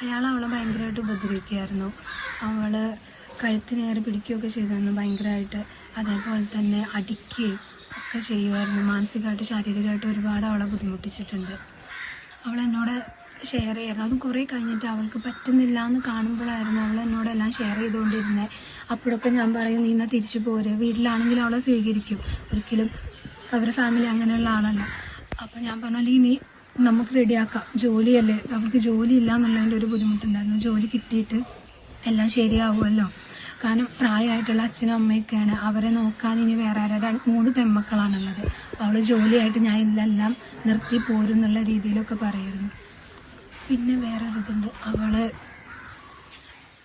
അയാൾ അവളെ ഭയങ്കരമായിട്ട് ഉപദ്രവിക്കുമായിരുന്നു അവൾ കഴുത്തിനേറി പിടിക്കുകയൊക്കെ ചെയ്തായിരുന്നു ഭയങ്കരമായിട്ട് അതേപോലെ തന്നെ അടിക്കുകയും ഒക്കെ ചെയ്യുമായിരുന്നു. മാനസികമായിട്ട് ശാരീരികമായിട്ട് ഒരുപാട് അവളെ ബുദ്ധിമുട്ടിച്ചിട്ടുണ്ട്. അവൾ എന്നോട് ഷെയർ ചെയ്യായിരുന്നു. അതും കുറേ കഴിഞ്ഞിട്ട് അവൾക്ക് പറ്റുന്നില്ല എന്ന് കാണുമ്പോഴായിരുന്നു അവൾ എന്നോട് എല്ലാം ഷെയർ ചെയ്തുകൊണ്ടിരുന്നത് അപ്പോഴൊക്കെ ഞാൻ പറയും നീ എന്നാൽ തിരിച്ചു പോര്. വീട്ടിലാണെങ്കിൽ അവളെ സ്വീകരിക്കും. ഒരിക്കലും അവരുടെ ഫാമിലി അങ്ങനെയുള്ള ആളല്ല. അപ്പോൾ ഞാൻ പറഞ്ഞു അല്ലെങ്കിൽ നീ നമുക്ക് റെഡിയാക്കാം. ജോലിയല്ലേ? അവർക്ക് ജോലി ഇല്ല എന്നുള്ളതിന്റെ ഒരു ബുദ്ധിമുട്ടുണ്ടായിരുന്നു. ജോലി കിട്ടിയിട്ട് എല്ലാം ശരിയാവുമല്ലോ? കാരണം പ്രായമായിട്ടുള്ള അച്ഛനും അമ്മയൊക്കെയാണ്. അവരെ നോക്കാൻ ഇനി വേറെ ആരാ? മൂന്ന് പെമ്മക്കളാണുള്ളത് അവൾ ജോലിയായിട്ട് ഞാൻ ഇതെല്ലാം നിർത്തി പോരും എന്നുള്ള രീതിയിലൊക്കെ പറയായിരുന്നു പിന്നെ വേറെ ഇതുണ്ട് അവൾ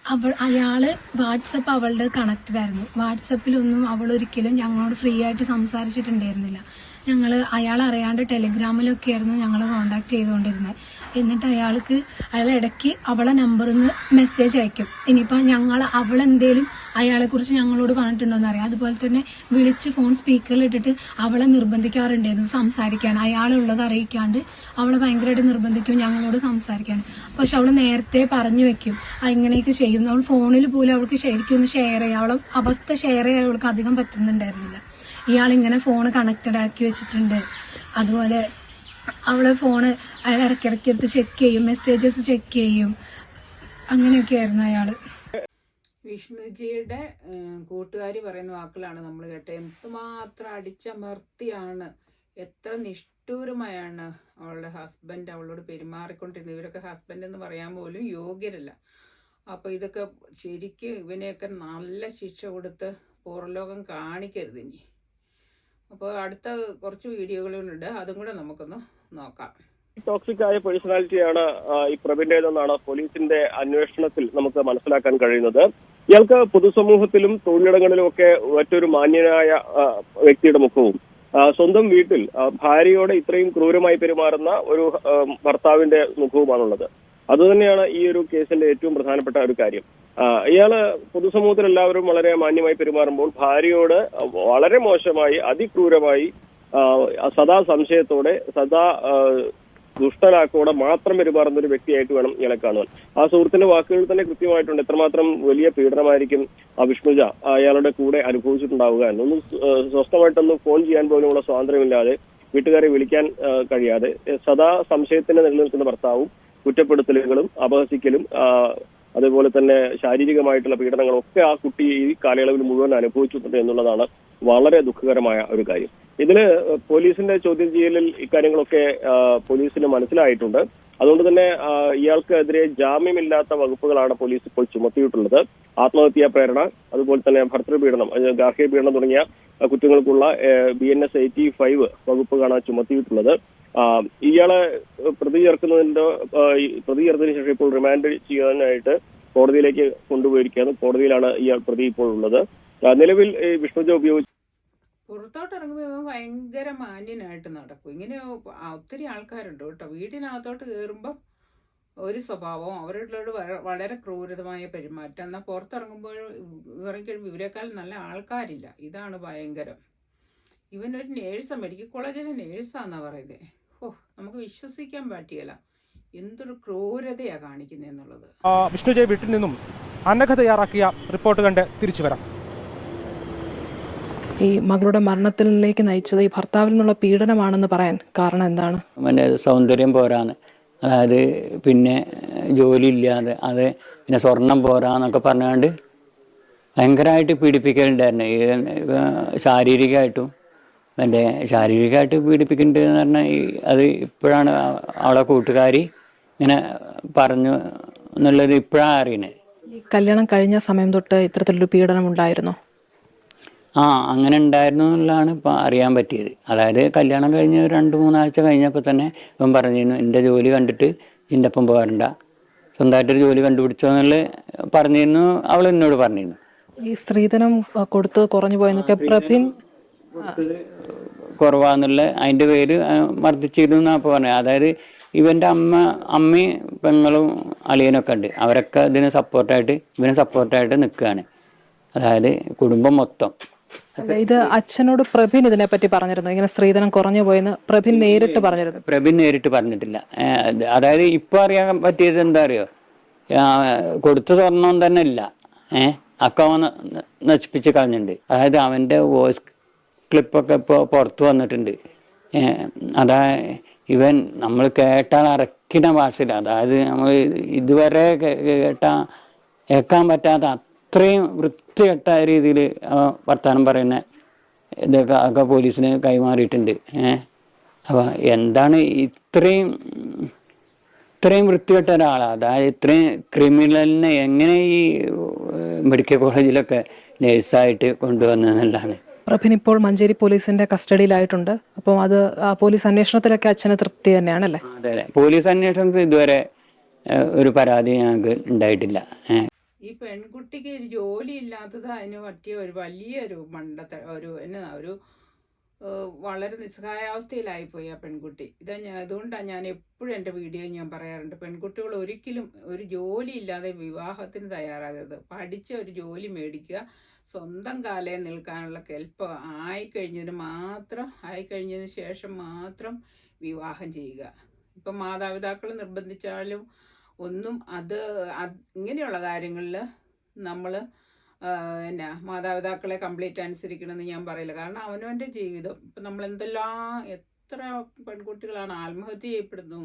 അവൾ അയാൾ വാട്സപ്പ് അവളുടെ കണക്റ്റഡ് ആയിരുന്നു വാട്സപ്പിലൊന്നും അവൾ ഒരിക്കലും ഞങ്ങളോട് ഫ്രീ ആയിട്ട് സംസാരിച്ചിട്ടുണ്ടായിരുന്നില്ല. ഞങ്ങൾ അയാൾ അറിയാണ്ട് ടെലിഗ്രാമിലൊക്കെ ആയിരുന്നു ഞങ്ങൾ കോണ്ടാക്ട് ചെയ്തുകൊണ്ടിരുന്നത് എന്നിട്ട് അയാൾക്ക് അയാൾ ഇടയ്ക്ക് അവളെ നമ്പറിൽ നിന്ന് മെസ്സേജ് അയക്കും. ഇനിയിപ്പോൾ ഞങ്ങൾ അവളെന്തേലും അയാളെക്കുറിച്ച് ഞങ്ങളോട് പറഞ്ഞിട്ടുണ്ടോന്ന് അറിയാം അതുപോലെ തന്നെ വിളിച്ച് ഫോൺ സ്പീക്കറിൽ ഇട്ടിട്ട് അവളെ നിർബന്ധിക്കാറുണ്ടായിരുന്നു സംസാരിക്കാൻ അയാളുള്ളത് അറിയിക്കാണ്ട് അവളെ ഭയങ്കരമായിട്ട് നിർബന്ധിക്കും ഞങ്ങളോട് സംസാരിക്കാൻ പക്ഷെ അവൾ നേരത്തെ പറഞ്ഞു വെക്കും ഇങ്ങനെയൊക്കെ ചെയ്യും അവൾ ഫോണിൽ പോലും അവൾക്ക് ശരിക്കും ഒന്ന് ഷെയർ ചെയ്യാം. അവളെ അവസ്ഥ ഷെയർ ചെയ്യാൻ അവൾക്ക് അധികം പറ്റുന്നുണ്ടായിരുന്നില്ല. ഇയാൾ ഇങ്ങനെ ഫോൺ കണക്റ്റഡ് ആക്കി വെച്ചിട്ടുണ്ട്. അതുപോലെ അവളെ ഫോണ് അയാൾ ഇടയ്ക്കിടയ്ക്ക് എടുത്ത് ചെക്ക് ചെയ്യും മെസ്സേജസ് ചെക്ക് ചെയ്യും. അങ്ങനെയൊക്കെ ആയിരുന്നു അയാൾ വിഷ്ണുജിയുടെ കൂട്ടുകാർ പറയുന്ന വാക്കുകളാണ് നമ്മൾ കേട്ടത്. എന്തുമാത്രം അടിച്ചമർത്തിയാണ് എത്ര നിഷ്ഠൂരമായാണ് അവളുടെ ഹസ്ബൻഡ് അവളോട് പെരുമാറിക്കൊണ്ടിരുന്നത്. ഇവരൊക്കെ ഹസ്ബൻഡ് എന്ന് പറയാൻ പോലും യോഗ്യരല്ല. അപ്പോൾ ഇതൊക്കെ ശരിക്കും ഇവനെയൊക്കെ നല്ല ശിക്ഷ കൊടുത്ത് പുറലോകം കാണിക്കരുത് ഇനി. അപ്പോൾ അടുത്ത കുറച്ച് വീഡിയോകളുണ്ട്. അതും കൂടെ നമുക്കൊന്ന് നോക്കാം. ടോക്സിക് ആയ പേഴ്സണാലിറ്റിയാണ് ഈ പ്രബിന്റേതെന്നാണ് പോലീസിന്റെ അന്വേഷണത്തിൽ നമുക്ക് മനസ്സിലാക്കാൻ കഴിയുന്നത്. ഇയാൾക്ക് പൊതുസമൂഹത്തിലും തൊഴിലിടങ്ങളിലും ഒക്കെ മറ്റൊരു മാന്യനായ വ്യക്തിയുടെ മുഖവും. സ്വന്തം വീട്ടിൽ ഭാര്യയോട് ഇത്രയും ക്രൂരമായി പെരുമാറുന്ന ഒരു ഭർത്താവിന്റെ മുഖവുമാണുള്ളത്. അതുതന്നെയാണ് ഈ ഒരു കേസിന്റെ ഏറ്റവും പ്രധാനപ്പെട്ട ഒരു കാര്യം. ഇയാൾ പൊതുസമൂഹത്തിൽ എല്ലാവരും വളരെ മാന്യമായി പെരുമാറുമ്പോൾ ഭാര്യയോട് വളരെ മോശമായി അതിക്രൂരമായി സദാ സംശയത്തോടെ സദാ ദുഷ്ടനാക്കോടെ മാത്രം പെരുമാറുന്ന ഒരു വ്യക്തിയായിട്ട് വേണം ഇയാളെ കാണുവാൻ. ആ സുഹൃത്തിന്റെ വാക്കുകൾ തന്നെ കൃത്യമായിട്ടുണ്ട്. എത്രമാത്രം വലിയ പീഡനമായിരിക്കും ആ വിഷ്ണുജ അയാളുടെ കൂടെ അനുഭവിച്ചിട്ടുണ്ടാവുക ഒന്ന് സ്വ- സ്വസ്ഥമായിട്ടൊന്ന് ഫോൺ ചെയ്യാൻ പോലുമുള്ള സ്വാതന്ത്ര്യമില്ലാതെ വീട്ടുകാരെ വിളിക്കാൻ കഴിയാതെ സദാ സംശയത്തിന് നിലനിൽക്കുന്ന ഭർത്താവും കുറ്റപ്പെടുത്തലുകളും അപഹസിക്കലും അതുപോലെ തന്നെ ശാരീരികമായിട്ടുള്ള പീഡനങ്ങളും ഒക്കെ ആ കുട്ടി ഈ കാലയളവിൽ മുഴുവൻ അനുഭവിച്ചിട്ടുണ്ട് എന്നുള്ളതാണ് വളരെ ദുഃഖകരമായ ഒരു കാര്യം. ഇതിൽ പോലീസിന്റെ ചോദ്യം ചെയ്യലിൽ ഇക്കാര്യങ്ങളൊക്കെ പോലീസിന് മനസ്സിലായിട്ടുണ്ട്. അതുകൊണ്ട് തന്നെ ഇയാൾക്കെതിരെ ജാമ്യമില്ലാത്ത വകുപ്പുകളാണ് പോലീസ് ഇപ്പോൾ ചുമത്തിയിട്ടുള്ളത്. ആത്മഹത്യാ പ്രേരണ അതുപോലെ തന്നെ ഭർത്തൃപീഡനം ഗാർഹിക പീഡനം തുടങ്ങിയ കുറ്റങ്ങൾക്കുള്ള B N S eighty five വകുപ്പുകളാണ് ചുമത്തിയിട്ടുള്ളത്. ഇയാളെ പ്രതി ചേർക്കുന്നതിന്റെ പ്രതി ചേർത്തതിന് ശേഷം ഇപ്പോൾ റിമാൻഡ് ചെയ്യാനായിട്ട് കോടതിയിലേക്ക് കൊണ്ടുപോയിരിക്കുകയാണ്. കോടതിയിലാണ് ഇയാൾ പ്രതി ഇപ്പോൾ ഉള്ളത്. നിലവിൽ വിഷ്ണുജ ഉപയോഗിച്ച് പുറത്തോട്ട് ഇറങ്ങുമ്പോൾ ഭയങ്കര മാന്യനായിട്ട് നടക്കും. ഇങ്ങനെ ഒത്തിരി ആൾക്കാരുണ്ട് കേട്ടോ. വീടിനകത്തോട്ട് കയറുമ്പം ഒരു സ്വഭാവം അവരോട് വളരെ ക്രൂരമായ പെരുമാറ്റം. എന്നാൽ പുറത്തിറങ്ങുമ്പോൾ ഇറങ്ങിക്കഴിയുമ്പോൾ ഇവരെക്കാൾ നല്ല ആൾക്കാരില്ല. ഇതാണ് ഭയങ്കരം. ഇവനൊരു നേഴ്സാണ് മെഡിക്കൽ കോളേജിലെ നേഴ്സാന്നാണ് പറയുന്നത് ഓ നമുക്ക് വിശ്വസിക്കാൻ പറ്റിയല്ല. എന്തൊരു ക്രൂരതയാണ് കാണിക്കുന്നത് എന്നുള്ളത് വിഷ്ണുജയ് വീട്ടിൽ നിന്നും അന്നഘ തയ്യാറാക്കിയ റിപ്പോർട്ട് കണ്ട് തിരിച്ചു വരാം. ഈ മകളുടെ മരണത്തിലേക്ക് നയിച്ചത് ഈ ഭർത്താവിൽ നിന്നുള്ള പീഡനമാണെന്ന് പറയാൻ കാരണം എന്താണ്? അവന്റെ സൗന്ദര്യം പോരാന്ന്. അതായത് പിന്നെ ജോലി ഇല്ലാതെ അത് പിന്നെ സ്വർണം പോരാന്നൊക്കെ പറഞ്ഞുകൊണ്ട് ഭയങ്കരമായിട്ട് പീഡിപ്പിക്കലുണ്ടായിരുന്നു. ശാരീരികമായിട്ടും മറ്റേ ശാരീരികമായിട്ട് പീഡിപ്പിക്കുന്നുണ്ട് എന്ന് പറഞ്ഞാൽ അത് ഇപ്പോഴാണ് അവളെ കൂട്ടുകാരി ഇങ്ങനെ പറഞ്ഞു എന്നുള്ളത് ഇപ്പോഴാണ് അറിയണേ കല്യാണം കഴിഞ്ഞ സമയം തൊട്ട് ഇത്തരത്തിലൊരു പീഡനം ഉണ്ടായിരുന്നോ? ആ അങ്ങനെ ഉണ്ടായിരുന്നു എന്നുള്ളതാണ് ഇപ്പം അറിയാൻ പറ്റിയത്. അതായത് കല്യാണം കഴിഞ്ഞ് രണ്ട് മൂന്നാഴ്ച കഴിഞ്ഞപ്പോൾ തന്നെ ഇവൻ പറഞ്ഞിരുന്നു എന്റെ ജോലി കണ്ടിട്ട് എന്റെ ഒപ്പം പോകാറുണ്ട സ്വന്തമായിട്ടൊരു ജോലി കണ്ടുപിടിച്ചോ എന്നുള്ള പറഞ്ഞിരുന്നു അവൾ എന്നോട് പറഞ്ഞിരുന്നു. ഈ സ്ത്രീധനം കൊടുത്ത് കുറഞ്ഞു പോയെന്നൊക്കെ പ്രഭിൻ കുറവാന്നുള്ള അതിന്റെ പേര് വർദ്ധിച്ചിരുന്നു മർദ്ദിച്ചിരുന്നു എന്നാണ് അപ്പോൾ പറഞ്ഞത് അതായത് ഇവന്റെ അമ്മ അമ്മയും പെങ്ങളും അളിയനൊക്കെ ഉണ്ട്. അവരൊക്കെ ഇതിന് സപ്പോർട്ടായിട്ട് ഇവന് സപ്പോർട്ടായിട്ട് നിൽക്കുകയാണ് അതായത് കുടുംബം മൊത്തം. ഇത് അച്ഛനോട് പ്രഭിൻ ഇതിനെ പറ്റി പറഞ്ഞിരുന്നു. ഇങ്ങനെ സ്ത്രീധനം കുറഞ്ഞു പോയെന്ന് പ്രഭിൻ നേരിട്ട് പറഞ്ഞിരുന്നു. പ്രഭിൻ നേരിട്ട് പറഞ്ഞിട്ടില്ല. അതായത് ഇപ്പൊ അറിയാൻ പറ്റിയത് എന്താ അറിയോ? കൊടുത്തു സ്വർണം തന്നെ ഇല്ല. ഏഹ് ഒക്കെ നശിപ്പിച്ച് കളഞ്ഞിട്ടുണ്ട്. അതായത് അവന്റെ വോയിസ് ക്ലിപ്പൊക്കെ ഇപ്പോൾ പുറത്ത് വന്നിട്ടുണ്ട്. അതാ ഇവൻ നമ്മൾ കേട്ടാൽ അറക്കിന ഭാഷയിൽ അതായത് നമ്മൾ ഇതുവരെ കേട്ടാൽ കേട്ട കേൾക്കാൻ പറ്റാത്ത അത്രയും വൃത്തികെട്ട രീതിയിൽ വർത്തമാനം പറയുന്ന ഇതൊക്കെ ഒക്കെ പോലീസിന് കൈമാറിയിട്ടുണ്ട്. അപ്പോൾ എന്താണ് ഇത്രയും ഇത്രയും വൃത്തികെട്ട ഒരാളാണ് അതായത് ഇത്രയും ക്രിമിനലിനെ എങ്ങനെ ഈ മെഡിക്കൽ കോളേജിലൊക്കെ നേഴ്സായിട്ട് കൊണ്ടുവന്നതെന്നുള്ളതാണ് പ്രഭിൻ ഇപ്പോൾ മഞ്ചേരി പോലീസിന്റെ കസ്റ്റഡിയിലായിട്ടുണ്ട്. അപ്പോൾ അത് ആ പോലീസ് അന്വേഷണത്തിലൊക്കെ അച്ഛന് തൃപ്തി തന്നെയാണല്ലേ? അതെ അതെ. പോലീസ് അന്വേഷണത്തിൽ ഇതുവരെ ഒരു പരാതി ഞങ്ങൾക്ക് ഉണ്ടായിട്ടില്ല. ഈ പെൺകുട്ടിക്ക് ഒരു ജോലി ഇല്ലാത്തത് അതിന് പറ്റിയ ഒരു വലിയൊരു മണ്ടത്ത ഒരു എന്നാ ഒരു വളരെ നിസ്സഹായാവസ്ഥയിലായിപ്പോയി ആ പെൺകുട്ടി. ഇതാ ഞാൻ അതുകൊണ്ടാണ് ഞാൻ എപ്പോഴും എന്റെ വീഡിയോ ഞാൻ പറയാറുണ്ട്. പെൺകുട്ടികൾ ഒരിക്കലും ഒരു ജോലി ഇല്ലാതെ വിവാഹത്തിന് തയ്യാറാകരുത്. പഠിച്ച ഒരു ജോലി മേടിക്കുക സ്വന്തം കാലയിൽ നിൽക്കാനുള്ള കെൽപ്പ് ആയിക്കഴിഞ്ഞതിന് മാത്രം ആയിക്കഴിഞ്ഞതിന് ശേഷം മാത്രം വിവാഹം ചെയ്യുക. ഇപ്പം മാതാപിതാക്കൾ നിർബന്ധിച്ചാലും ഒന്നും അത് അത് ഇങ്ങനെയുള്ള കാര്യങ്ങളിൽ നമ്മൾ എന്നാ മാതാപിതാക്കളെ കംപ്ലീറ്റ് അനുസരിക്കണമെന്ന് ഞാൻ പറയില്ല. കാരണം അവനവന്റെ ജീവിതം ഇപ്പം നമ്മൾ എന്തെല്ലാം എത്ര പെൺകുട്ടികളാണ് ആത്മഹത്യ ചെയ്യപ്പെടുന്നു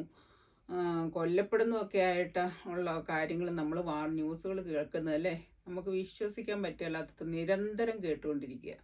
കൊല്ലപ്പെടുന്നു ഒക്കെ ആയിട്ട് ഉള്ള കാര്യങ്ങൾ നമ്മൾ വാ ന്യൂസുകൾ കേൾക്കുന്നത് അല്ലേ? നമുക്ക് വിശ്വസിക്കാൻ പറ്റില്ലാത്ത നിരന്തരം കേട്ടുകൊണ്ടിരിക്കുക.